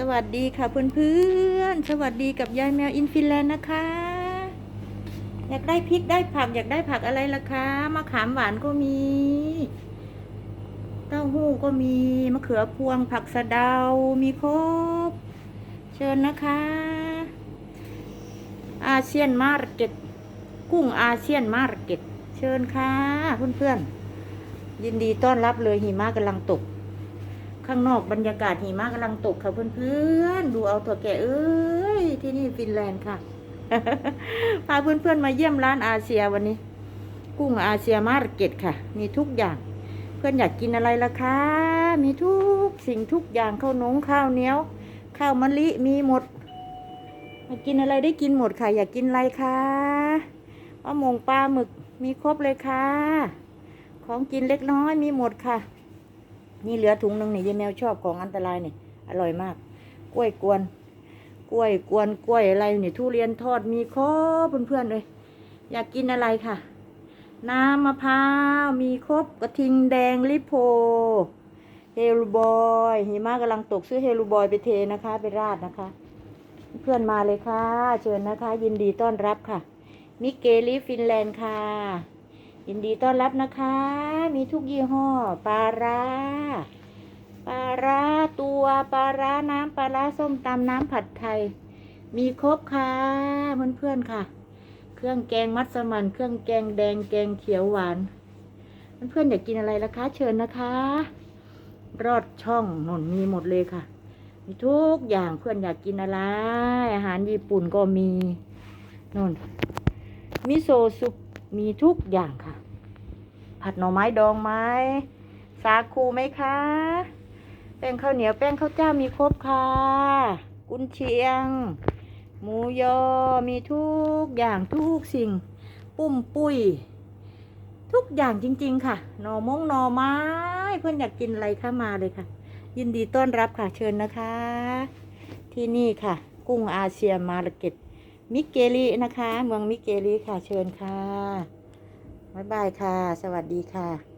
สวัสดีค่ะเพื่อนๆ สวัสดีกับยายแมวอินฟินแลนด์นะคะ อยากได้พริกได้ผักอยากได้ผักอะไรล่ะคะมะขามหวานก็มี เต้าหู้ก็มีมะเขือพวงผักสะเดา มีครบ เชิญนะคะ อาเซียนมาร์เก็ต กุ้งอาเซียนมาร์เก็ต เชิญค่ะเพื่อนๆ ยินดีต้อนรับเลยหิมะกำลังตก ข้างนอกบรรยากาศหิมะกำลังตกค่ะเพื่อนๆ ดูเอาตัวแก่เอ้ย ที่นี่ฟินแลนด์ค่ะ พาเพื่อนๆมาเยี่ยมร้านอาเซียวันนี้ กุ้งอาเซียมาร์เก็ตค่ะ มีทุกอย่าง เพื่อนอยากกินอะไรล่ะคะ มีทุกสิ่งทุกอย่างข้าวหนงข้าวเหนียว ข้าวมะลิมีหมดอยากกินอะไรได้กินหมดค่ะ อยากกินอะไรคะปลาหมงปลาหมึกมีครบเลยค่ะ ของกินเล็กน้อยมีหมดค่ะ นี่เหลือถุงหนึ่งนี่ยายแมวชอบของอันตรายนี่อร่อยมาก กล้วยกวน กล้วยกวนกล้วยอะไรนี่ทุเรียนทอดมีครบเพื่อนๆเลย อยากกินอะไรค่ะ น้ำมะพร้าวมีครบกระทิงแดงลิโพเฮลูบอยหิมะกำลังตกซื้อเฮลูบอยไปเทนะคะ ไปราดนะคะ เพื่อนมาเลยค่ะ เชิญนะคะ ยินดีต้อนรับค่ะ มิเกลิฟินแลนด์ค่ะ ยินดีต้อนรับนะคะ มีทุกยี่ห้อปลาร้าปลาร้าตัวปลาร้าน้ำปลาร้าส้มตำน้ำผัดไทย มีครบค่ะเพื่อนๆค่ะ เครื่องแกงมัสมั่นเครื่องแกงแดงแกงเขียวหวานเพื่อนๆอยากกินอะไรล่ะคะ เชิญนะคะ รอดช่องนนมีหมดเลยค่ะ มีทุกอย่างเพื่อนอยากกินอะไร อาหารญี่ปุ่นก็มีนนมิโซะซุป มีทุกอย่างค่ะ ผัดหน่อไม้ดองไหมสาคูไหมคะ แป้งข้าวเหนียวแป้งข้าวเจ้ามีครบค่ะ กุนเชียง หมูยอ มีทุกอย่างทุกสิ่ง ปุ้มปุ้ย ทุกอย่างจริง ๆ ค่ะ หน่อมงหน่อไม้ เพื่อนอยากกินอะไรคะมาเลยค่ะ ยินดีต้อนรับค่ะเชิญนะคะ ที่นี่ค่ะ กุ้งอาเซียมาร์เก็ต มิเกลีนะคะ เมืองมิเกลีค่ะ เชิญค่ะ บ๊ายบายค่ะ สวัสดีค่ะ